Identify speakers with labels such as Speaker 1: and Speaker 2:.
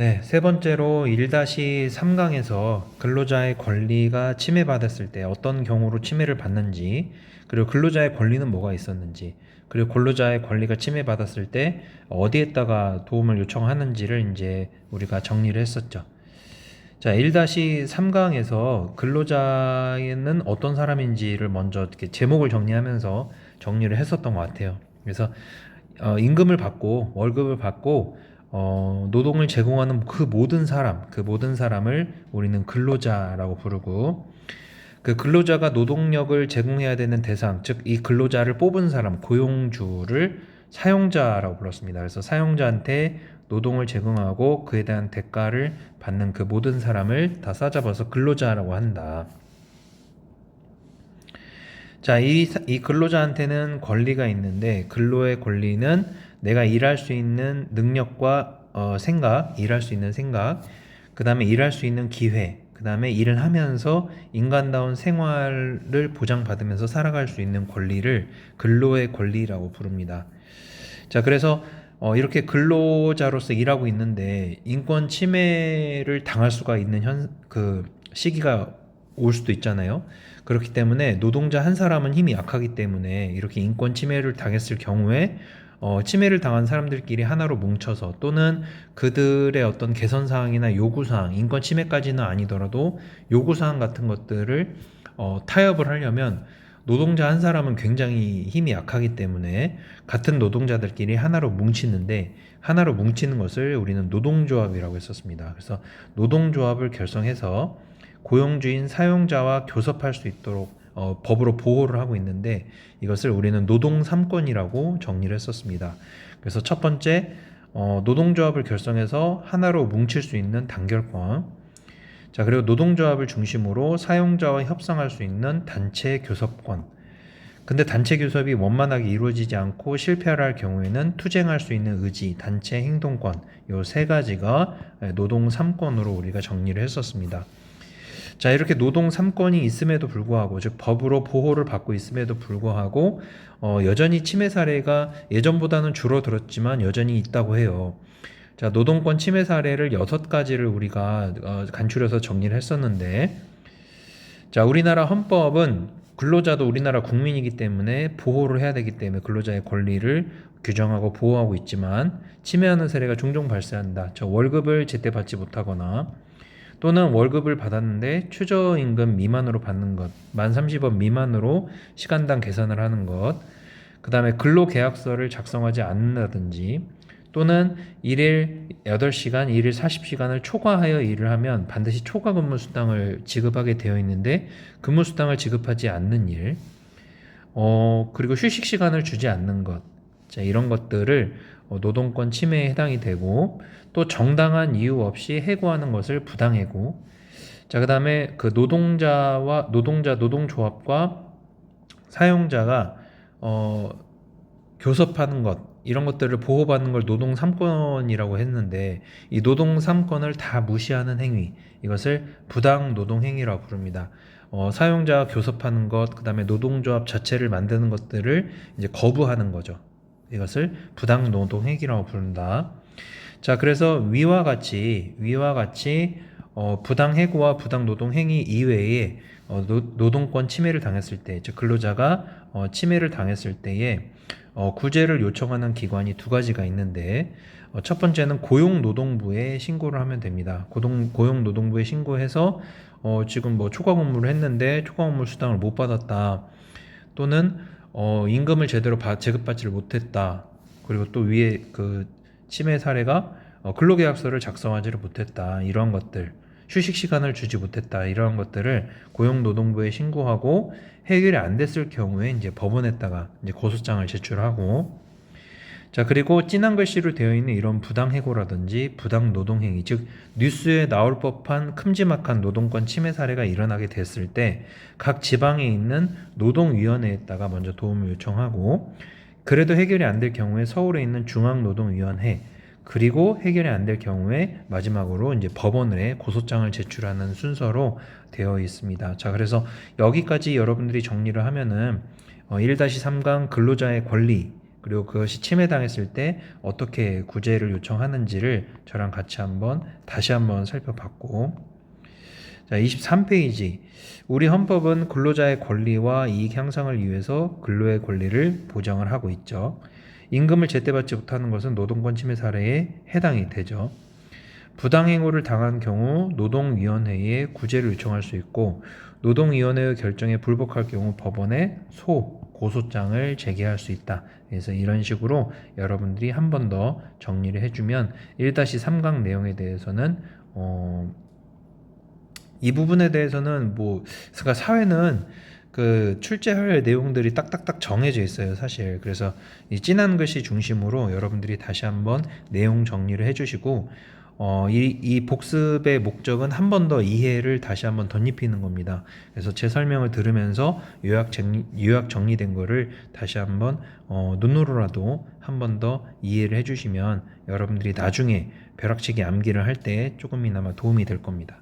Speaker 1: 네, 세 번째로 1-3강에서 근로자의 권리가 침해받았을 때 어떤 경우로 침해를 받는지, 그리고 근로자의 권리는 뭐가 있었는지, 그리고 근로자의 권리가 침해받았을 때 어디에다가 도움을 요청하는지를 이제 우리가 정리를 했었죠. 자, 1-3강에서 근로자는 어떤 사람인지를 먼저 이렇게 제목을 정리하면서 정리를 했었던 것 같아요. 그래서 어, 임금을 받고 월급을 받고 어, 노동을 제공하는 그 모든 사람, 그 모든 사람을 우리는 근로자라고 부르고 그 근로자가 노동력을 제공해야 되는 대상, 즉 이 근로자를 뽑은 사람, 고용주를 사용자라고 불렀습니다. 그래서 사용자한테 노동을 제공하고 그에 대한 대가를 받는 그 모든 사람을 다 싸잡아서 근로자라고 한다. 자, 이, 사- 이 근로자한테는 권리가 있는데 근로의 권리는 내가 일할 수 있는 능력과 어, 생각, 일할 수 있는 생각, 그 다음에 일할 수 있는 기회, 그 다음에 일을 하면서 인간다운 생활을 보장받으면서 살아갈 수 있는 권리를 근로의 권리라고 부릅니다. 자, 그래서 어, 이렇게 근로자로서 일하고 있는데 인권 침해를 당할 수가 있는 현, 그 시기가 올 수도 있잖아요. 그렇기 때문에 노동자 한 사람은 힘이 약하기 때문에 이렇게 인권 침해를 당했을 경우에 어, 침해를 당한 사람들끼리 하나로 뭉쳐서 또는 그들의 어떤 개선 사항이나 요구 사항, 인권 침해까지는 아니더라도 요구 사항 같은 것들을 어, 타협을 하려면 노동자 한 사람은 굉장히 힘이 약하기 때문에 같은 노동자들끼리 하나로 뭉치는데 하나로 뭉치는 것을 우리는 노동조합이라고 했었습니다. 그래서 노동조합을 결성해서 고용주인 사용자와 교섭할 수 있도록 어, 법으로 보호를 하고 있는데 이것을 우리는 노동 3권이라고 정리를 했었습니다. 그래서 첫 번째 어, 노동조합을 결성해서 하나로 뭉칠 수 있는 단결권. 자 그리고 노동조합을 중심으로 사용자와 협상할 수 있는 단체 교섭권. 근데 단체 교섭이 원만하게 이루어지지 않고 실패를 할 경우에는 투쟁할 수 있는 의지, 단체 행동권 요 세 가지가 노동 3권으로 우리가 정리를 했었습니다. 자, 이렇게 노동 3권이 있음에도 불구하고, 즉, 법으로 보호를 받고 있음에도 불구하고, 어, 여전히 침해 사례가 예전보다는 줄어들었지만 여전히 있다고 해요. 자, 노동권 침해 사례를 여섯 가지를 우리가 어, 간추려서 정리를 했었는데, 자, 우리나라 헌법은 근로자도 우리나라 국민이기 때문에 보호를 해야 되기 때문에 근로자의 권리를 규정하고 보호하고 있지만 침해하는 사례가 종종 발생한다. 저 월급을 제때 받지 못하거나 또는 월급을 받았는데 최저임금 미만으로 받는 것, 만 30원 미만으로 시간당 계산을 하는 것, 그 다음에 근로계약서를 작성하지 않는다든지, 또는 일일 8시간, 일일 40시간을 초과하여 일을 하면 반드시 초과 근무 수당을 지급하게 되어 있는데 근무 수당을 지급하지 않는 일, 어, 그리고 휴식 시간을 주지 않는 것, 자, 이런 것들을 어, 노동권 침해에 해당이 되고 또 정당한 이유 없이 해고하는 것을 부당해고 자 그다음에 그 노동자와 노동자 노동조합과 사용자가 어 교섭하는 것 이런 것들을 보호받는 걸 노동 3권이라고 했는데 이 노동 3권을 다 무시하는 행위 이것을 부당 노동 행위라고 부릅니다. 어, 사용자와 교섭하는 것, 그 다음에 노동조합 자체를 만드는 것들을 이제 거부하는 거죠. 이것을 부당 노동 행위라고 부른다. 자, 그래서 위와 같이 위와 같이 어, 부당 해고와 부당 노동 행위 이외에 어, 노, 노동권 침해를 당했을 때, 즉 근로자가 어, 침해를 당했을 때에 어, 구제를 요청하는 기관이 두 가지가 있는데 어, 첫 번째는 고용노동부에 신고를 하면 됩니다. 고동, 고용노동부에 신고해서 어, 지금 뭐 초과 근무를 했는데 초과 근무 수당을 못 받았다. 또는 어, 임금을 제대로 받- 제급받지를 못했다. 그리고 또 위에 그 침해 사례가 어, 근로계약서를 작성하지를 못했다. 이러한 것들, 휴식 시간을 주지 못했다. 이러한 것들을 고용노동부에 신고하고 해결이 안 됐을 경우에 이제 법원에다가 이제 고소장을 제출하고 자 그리고 진한 글씨로 되어 있는 이런 부당 해고라든지 부당 노동 행위 즉 뉴스에 나올 법한 큼지막한 노동권 침해 사례가 일어나게 됐을 때 각 지방에 있는 노동위원회에다가 먼저 도움을 요청하고 그래도 해결이 안 될 경우에 서울에 있는 중앙노동위원회 그리고 해결이 안 될 경우에 마지막으로 이제 법원에 고소장을 제출하는 순서로 되어 있습니다. 자, 그래서 여기까지 여러분들이 정리를 하면은 어, 1-3강 근로자의 권리 그리고 그것이 침해당했을 때 어떻게 구제를 요청하는지를 저랑 같이 한번 다시 한번 살펴봤고 자 23페이지 우리 헌법은 근로자의 권리와 이익 향상을 위해서 근로의 권리를 보장을 하고 있죠. 임금을 제때 받지 못하는 것은 노동권 침해 사례에 해당이 되죠. 부당행위를 당한 경우 노동위원회에 구제를 요청할 수 있고 노동위원회의 결정에 불복할 경우 법원에 소 고소장을 제기할 수 있다. 그래서 이런 식으로 여러분들이 한 번 더 정리를 해주면 1-3강 내용에 대해서는 어, 이 부분에 대해서는 뭐 그러니까 사회는 그 출제할 내용들이 딱딱딱 정해져 있어요, 사실. 그래서 이 진한 글씨 중심으로 여러분들이 다시 한번 내용 정리를 해주시고 어, 이, 이 복습의 목적은 한 번 더 이해를 다시 한번 덧입히는 겁니다. 그래서 제 설명을 들으면서 요약, 정리, 요약 정리된 거를 다시 한번 어, 눈으로라도 한 번 더 이해를 해주시면 여러분들이 나중에 벼락치기 암기를 할 때 조금이나마 도움이 될 겁니다.